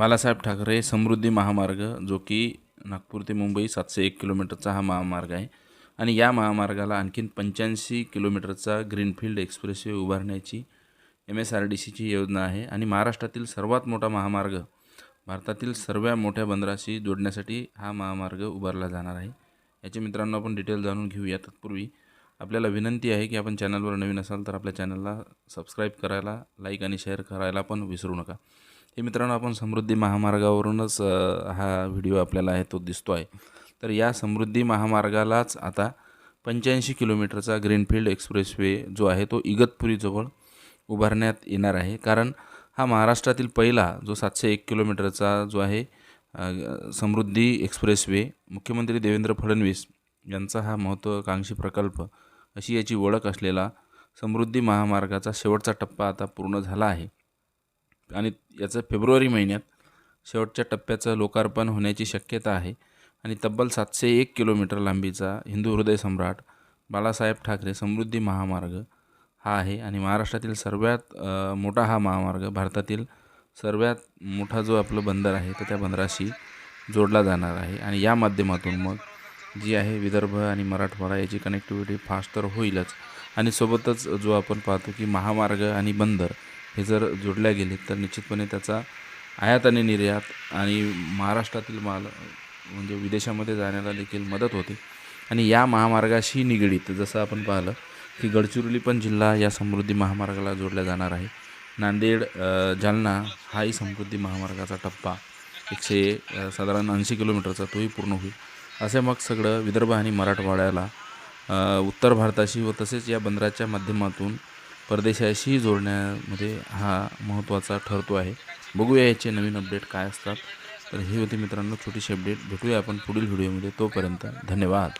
बालासाहेब ठाकरे समृद्धी महामार्ग जो की नागपूर ते मुंबई सातशे एक किलोमीटरचा हा महामार्ग आहे. आणि या महामार्गाला आणखीन पंच्याऐंशी किलोमीटरचा ग्रीनफील्ड एक्सप्रेसवे उभारण्याची एम एस आर डी सीची योजना आहे. आणि महाराष्ट्रातील सर्वात मोठा महामार्ग भारतातील सर्व मोठ्या बंदराशी जोडण्यासाठी हा महामार्ग उभारला जाणार आहे. याचे मित्रांनो आपण डिटेल जाणून घेऊया. तत्पूर्वी आपल्याला विनंती आहे की आपण चॅनलवर नवीन असाल तर आपल्या चॅनलला सबस्क्राईब करायला लाईक आणि शेअर करायला पण विसरू नका. हे मित्रांनो आपण समृद्धी महामार्गावरूनच हा व्हिडिओ आपल्याला आहे तो दिसतो आहे. तर या समृद्धी महामार्गालाच आता पंच्याऐंशी किलोमीटरचा ग्रीनफील्ड एक्सप्रेसवे जो आहे तो इगतपुरीजवळ उभारण्यात येणार आहे. कारण हा महाराष्ट्रातील पहिला जो सातशे एक किलोमीटरचा जो आहे समृद्धी एक्सप्रेसवे मुख्यमंत्री देवेंद्र फडणवीस यांचा हा महत्त्वाकांक्षी प्रकल्प अशी याची ओळख असलेला समृद्धी महामार्गाचा शेवटचा टप्पा आता पूर्ण झाला आहे. आणि याचं फेब्रुवारी महिन्यात शेवटच्या टप्प्याचं लोकार्पण होण्याची शक्यता आहे. आणि तब्बल सातशे एक किलोमीटर लांबीचा हिंदू हृदय सम्राट बाळासाहेब ठाकरे समृद्धी महामार्ग हा आहे. आणि महाराष्ट्रातील सर्वात मोठा हा महामार्ग भारतातील सर्वात मोठा जो आपलं बंदर आहे तर त्या बंदराशी जोडला जाणार आहे. आणि या माध्यमातून मग जी आहे विदर्भ आणि मराठवाडा याची कनेक्टिव्हिटी फास्ट तर होईलच. आणि सोबतच जो आपण पाहतो की महामार्ग आणि बंदर हे जर जोडल्या गेले तर निश्चितपणे त्याचा आयात आणि निर्यात आणि महाराष्ट्रातील माल म्हणजे विदेशामध्ये जाण्याला देखील मदत होते. आणि या महामार्गाशी निगडीत जसं आपण पाहिलं की गडचिरोली पण जिल्हा या समृद्धी महामार्गाला जोडला जाणार आहे. नांदेड जालना हाही समृद्धी महामार्गाचा टप्पा. एकशे साधारण ऐंशी किलोमीटरचा तोही पूर्ण होईल. असे मग सगळं विदर्भ आणि मराठवाड्याला उत्तर भारताशी व तसेच या बंदराच्या माध्यमातून परदेशाशी जोडण्यामध्ये हा महत्त्वाचा ठरतो आहे. बघूया याचे नवीन अपडेट काय असतात. तर हे होते मित्रांनो छोटीशी अपडेट भेटूया आपण पुढील व्हिडिओमध्ये तोपर्यंत धन्यवाद.